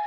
ค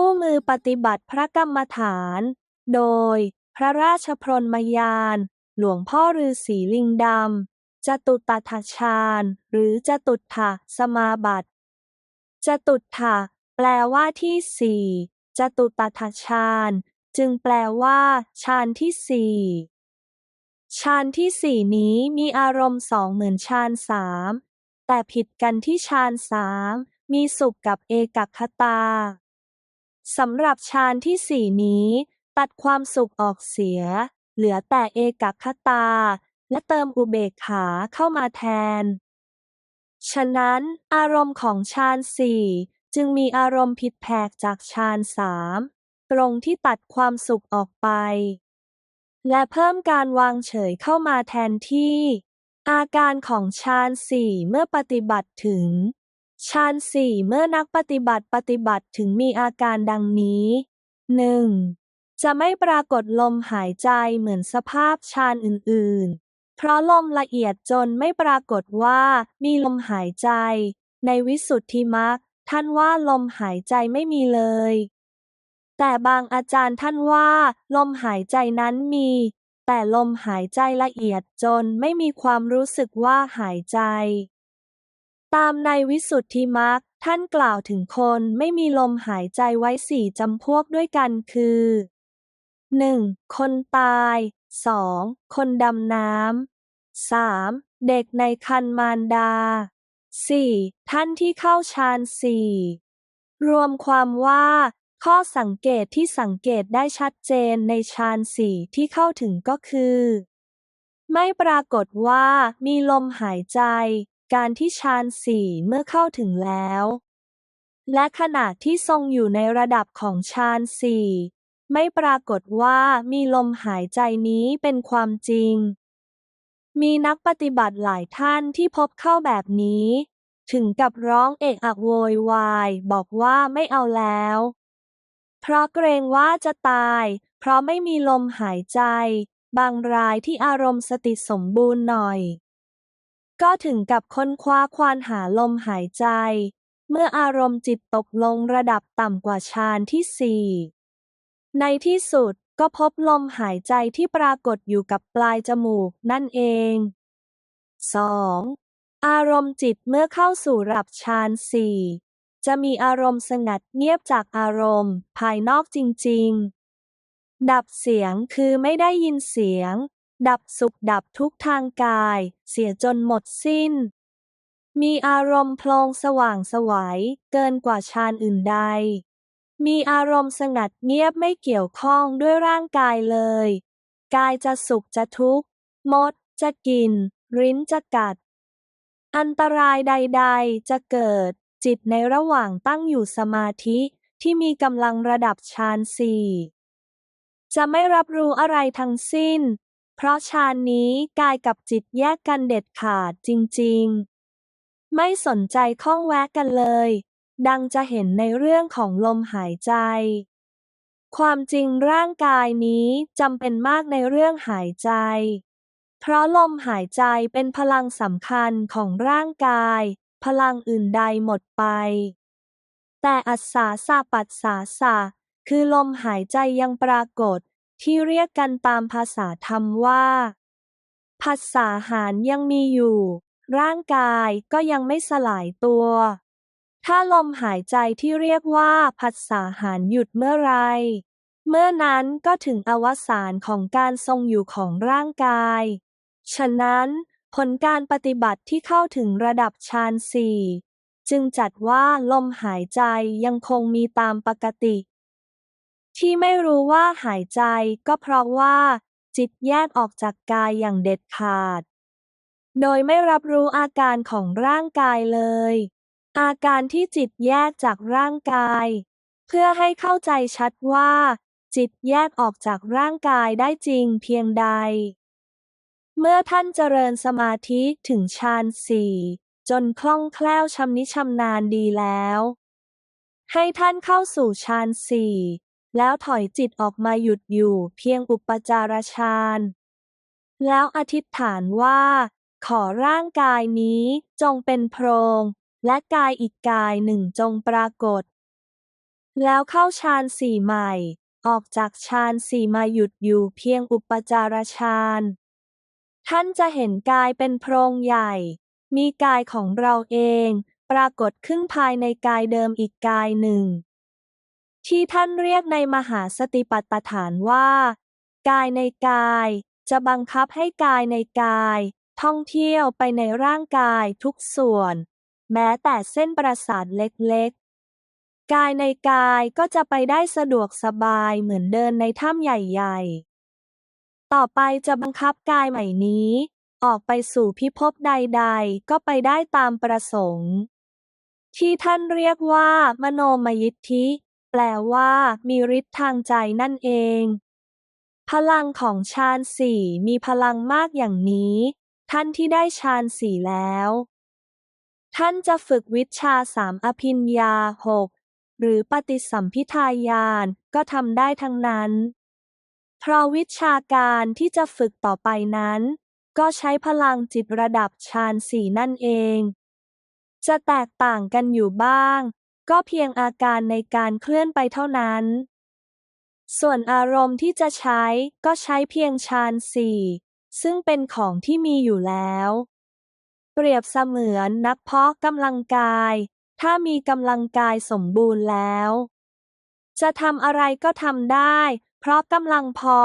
ู่มือปฏิบัติพระกรรมฐาน โดย พระราชพรหมยาน หลวงพ่อฤาษีลิงดำจตุตถฌาน หรือจตุตถสมาบัติ จตุถะแปลว่าที่สี่จตุตถฌานจึงแปลว่าฌานที่สี่ฌานที่สี่นี้มีอารมณ์สองเหมือนฌานสามแต่ผิดกันที่ฌานสามมีสุขกับเอกคตาสำหรับฌานที่สี่นี้ ตัดความสุขออกเสีย เหลือแต่เอกคตา และเติมอุเบกขาเข้ามาแทน ฉะนั้น อารมณ์ของฌานสี่จึงมีอารมณ์ผิดแผกจากฌานสามตรงที่ตัดความสุขออกไป และเพิ่มการวางเฉยเข้ามาแทนที่ อาการของฌานสี่เมื่อปฏิบัติถึงฌานสี่เมื่อนักปฏิบัติปฏิบัติถึงมีอาการดังนี้ 1. จะไม่ปรากฏลมหายใจเหมือนสภาพฌานอื่นๆ เพราะลมละเอียดจนไม่ปรากฏว่า มีลมหายใจ ในวิสุทธิมรรคท่านว่าลมหายใจไม่มีเลย แต่บางอาจารย์ท่านว่า ลมหายใจนั้นมี แต่ลมหายใจละเอียดจนไม่มีความรู้สึกว่าหายใจ ตามในวิสุทธิมรรคท่านกล่าวถึงคนไม่มีลมหายใจไว้สี่จำพวกด้วยกันคือ 1. คนตาย 2. คนดำน้ำ 3. เด็กในคันมารดา 4. ท่านที่เข้าฌานสี่รวมความว่า ข้อสังเกตที่สังเกตได้ชัดเจนในฌานสี่ที่เข้าถึงก็คือ ไม่ปรากฏว่ามีลมหายใจ การที่ฌานสี่เมื่อเข้าถึงแล้ว และขณะที่ทรงอยู่ในระดับของฌานสี่ ไม่ปรากฏว่ามีลมหายใจนี้เป็นความจริง มีนักปฏิบัติหลายท่านที่พบเข้าแบบนี้ ถึงกับร้องเอกอักโวยวายบอกว่าไม่เอาแล้ว เพราะเกรงว่าจะตาย เพราะไม่มีลมหายใจ บางรายที่อารมณ์สติสมบูรณ์หน่อย ก็ถึงกับค้นคว้าควานหาลมหายใจ เมื่ออารมณ์จิตตกลงระดับต่ำกว่าฌานที่สี่ ในที่สุดก็พบลมหายใจที่ปรากฏอยู่กับปลายจมูกนั่นเอง 2. อารมณ์จิตเมื่อเข้าสู่ระดับฌานสี่จะมีอารมณ์สงัดเงียบจากอารมณ์ ภายนอกจริง ๆ ดับเสียงคือไม่ได้ยินเสียง ดับสุขดับทุกทางกาย เสียจนหมดสิ้น มีอารมณ์โพลงสว่างสวัยเกินกว่าฌานอื่นใด มีอารมณ์สงัดเงียบไม่เกี่ยวข้องด้วยร่างกายเลย กายจะสุขจะทุกข์ มดจะกิน ริ้นจะกัด อันตรายใด ๆ จะเกิด จิตในระหว่างตั้งอยู่สมาธิที่มีกำลังระดับฌานสี่จะไม่รับรู้อะไรทั้งสิ้น เพราะฌานนี้กายกับจิตแยกกันเด็ดขาดจริง ๆ ไม่สนใจข้องแวะกันเลย ดังจะเห็นในเรื่องของลมหายใจ ความจริงร่างกายนี้จำเป็นมากในเรื่องหายใจ เพราะลมหายใจเป็นพลังสำคัญของร่างกาย พลังอื่นใดหมดไป แต่อัศสาสะปัสสาสะคือลมหายใจยังปรากฏที่เรียกกันตามภาษาธรรมว่าผัสสาหารยังมีอยู่ ร่างกายก็ยังไม่สลายตัว ถ้าลมหายใจที่เรียกว่าผัสสาหารหยุดเมื่อไร เมื่อนั้นก็ถึงอวสานของการทรงอยู่ของร่างกาย ฉะนั้น ผลการปฏิบัติที่เข้าถึงระดับฌานสี่จึงจัดว่าลมหายใจยังคงมีตามปกติ ที่ไม่รู้ว่าหายใจก็เพราะว่า จิตแยกออกจากกายอย่างเด็ดขาด โดยไม่รับรู้อาการของร่างกายเลย อาการที่จิตแยกจากร่างกาย เพื่อให้เข้าใจชัดว่า จิตแยกออกจากร่างกายได้จริงเพียงใด เมื่อท่านเจริญสมาธิถึงฌานสี่จนคล่องแคล่วชำนิชำนาญดีแล้ว ให้ท่านเข้าสู่ฌานสี่แล้วถอยจิตออกมาหยุดอยู่เพียงอุปจารฌานแล้วอธิษฐานว่า ขอร่างกายนี้จงเป็นโพรง และกายอีกกายหนึ่งจงปรากฏ แล้วเข้าฌานสี่ใหม่ ออกจากฌานสี่มาหยุดอยู่เพียงอุปจารฌานท่านจะเห็นกายเป็นโพรงใหญ่ มีกายของเราเอง ปรากฏขึ้นภายในกายเดิมอีกกายหนึ่ง ที่ท่านเรียกในมหาสติปัฏฐานว่า กายในกาย จะบังคับให้กายในกาย ท่องเที่ยวไปในร่างกายทุกส่วน แม้แต่เส้นประสาทเล็กๆ กายในกายก็จะไปได้สะดวกสบายเหมือนเดินในถ้ำใหญ่ๆ ต่อไปจะบังคับกายใหม่นี้ ออกไปสู่พิภพใดๆ ก็ไปได้ตามประสงค์ ที่ท่านเรียกว่า มโนมยิทธิ แปลว่า มีฤทธิ์ทางใจนั่นเอง พลังของฌานสี่มีพลังมากอย่างนี้ ท่านที่ได้ฌานสี่แล้ว ท่านจะฝึกวิชาสามอภิญญาหกหรือปฏิสัมพิทาญาณก็ทำได้ทั้งนั้น เพราะวิชาการที่จะฝึกต่อไปนั้น ก็ใช้พลังจิตระดับฌานสี่นั่นเอง จะแตกต่างกันอยู่บ้าง ก็เพียงอาการในการเคลื่อนไปเท่านั้น ส่วนอารมณ์ที่จะใช้ก็ใช้เพียงฌานสี่ซึ่งเป็นของที่มีอยู่แล้ว เปรียบเสมือนนักเพาะกำลังกาย ถ้ามีกำลังกายสมบูรณ์แล้ว จะทำอะไรก็ทำได้ เพราะกำลังพอ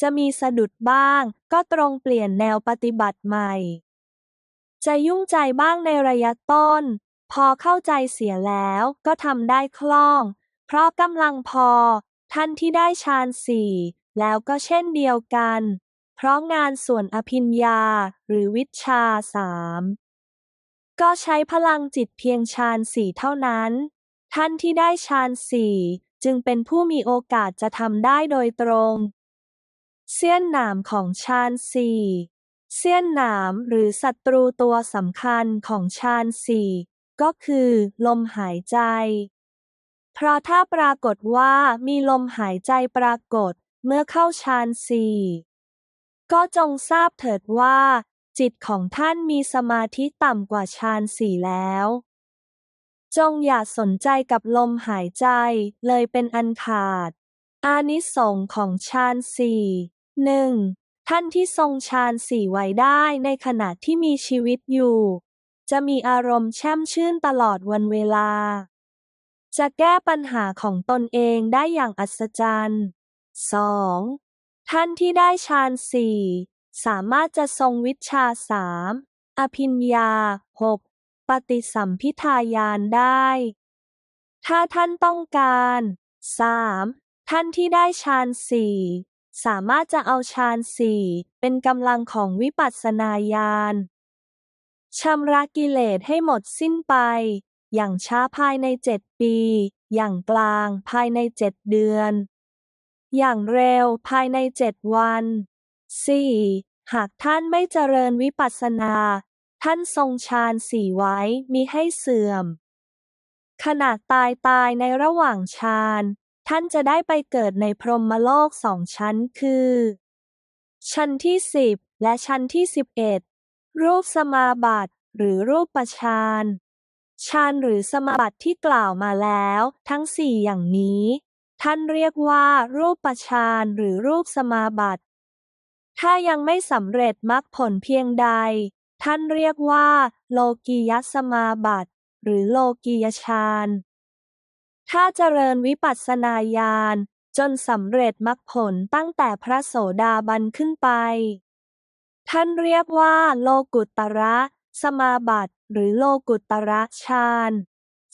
จะมีสะดุดบ้าง ก็ตรงเปลี่ยนแนวปฏิบัติใหม่ จะยุ่งใจบ้างในระยะต้น พอเข้าใจเสียแล้วก็ทำได้คล่อง เพราะกำลังพอ ท่านที่ได้ฌานสี่แล้วก็เช่นเดียวกัน เพราะงานส่วนอภิญญา หรือวิชาสามก็ใช้พลังจิตเพียงฌานสี่เท่านั้น ท่านที่ได้ฌานสี่จึงเป็นผู้มีโอกาสจะทำได้โดยตรง เสี้ยนหนามของฌานสี่เสี้ยนหนามหรือศัตรูตัวสำคัญของฌานสี่ก็คือ ลมหายใจ เพราะถ้าปรากฏว่ามีลมหายใจปรากฏเมื่อเข้าฌานสี่ ก็จงทราบเถิดว่า จิตของท่านมีสมาธิต่ำกว่าฌานสี่แล้ว จงอย่าสนใจกับลมหายใจเลยเป็นอันขาด อานิสงส์ของฌานสี่หนึ่งท่านที่ทรงฌานสี่ไว้ได้ในขณะที่มีชีวิตอยู่ จะมีอารมณ์แช่มชื่นตลอดวันเวลา จะแก้ปัญหาของตนเองได้อย่างอัศจรรย์ 2. ท่านที่ได้ฌานสี่สามารถจะทรงวิชาสามอภิญญาหกปฏิสัมพิทาญาณได้ ถ้าท่านต้องการ 3. ท่านที่ได้ฌานสี่สามารถจะเอาฌานสี่เป็นกำลังของวิปัสสนาญาณชำระกิเลสให้หมดสิ้นไป อย่างช้าภายในเจ็ดปี อย่างกลางภายในเจ็ดเดือน อย่างเร็วภายในเจ็ดวัน 4. หากท่านไม่เจริญวิปัสสนา ท่านทรงฌานสี่ไว้มีให้เสื่อม ขณะตายตายในระหว่างฌานท่านจะได้ไปเกิดในพรหมโลกสองชั้นคือ ชั้นที่สิบและชั้นที่สิบเอ็ดรูปสมาบัติหรือรูปปฌานฌานหรือสมาบัติที่กล่าวมาแล้ว ทั้งสี่อย่างนี้ ท่านเรียกว่า รูปปฌานหรือรูปสมาบัติ ถ้ายังไม่สำเร็จมรรคผลเพียงใด ท่านเรียกว่า โลกียสมาบัติ หรือโลกียฌาน ถ้าเจริญวิปัสสนาญาณจนสำเร็จมรรคผลตั้งแต่พระโสดาบันขึ้นไป ท่านเรียกว่า โลกุตระ สมาบัติ หรือโลกุตระฌาน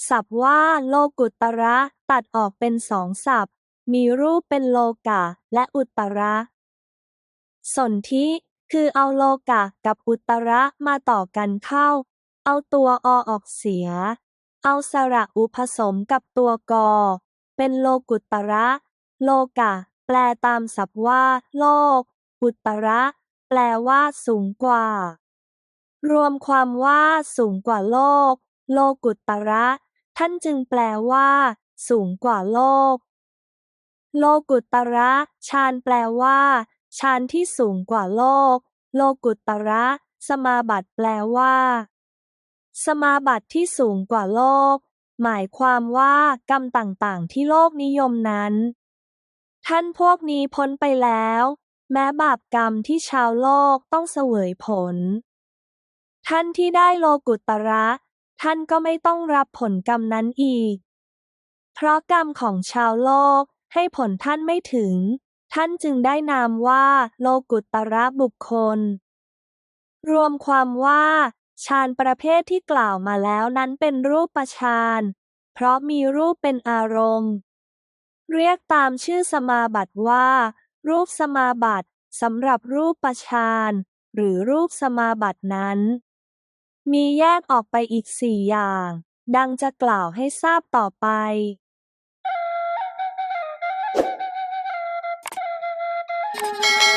ศัพท์ว่าโลกุตระตัดออกเป็นสองศัพท์ มีรูปเป็นโลกะและอุตระสนธิคือเอาโลกะกับอุตระมาต่อกันเข้า เอาตัวอออกเสีย เอาสระอุผสมกับตัวกอ เป็นโลกุตระ โลกะ แปลตามศัพท์ว่า โลกกุตระ แปลว่า สูงกว่า รวมความว่า สูงกว่าโลก โลกุตระ ท่านจึงแปลว่า สูงกว่าโลก โลกุตระฌานแปลว่าฌานที่สูงกว่าโลก โลกุตระ สมาบัติแปลว่า สมาบัติที่สูงกว่าโลก หมายความว่ากรรมต่างๆ ที่โลกนิยมนั้น ท่านพวกนี้พ้นไปแล้ว แม้บาปกรรมที่ชาวโลกต้องเสวยผล ท่านที่ได้โลกุตระ ท่านก็ไม่ต้องรับผลกรรมนั้นอีก เพราะกรรมของชาวโลกให้ผลท่านไม่ถึง ท่านจึงได้นามว่า โลกุตระบุคคล รวมความว่าฌานประเภทที่กล่าวมาแล้วนั้นเป็นรูปฌานเพราะมีรูปเป็นอารมณ์ เรียกตามชื่อสมาบัติว่า รูปสมาบัติสำหรับรูปฌานหรือรูปสมาบัตินั้น มีแยกออกไปอีกสี่อย่าง ดังจะกล่าวให้ทราบต่อไป Thank you.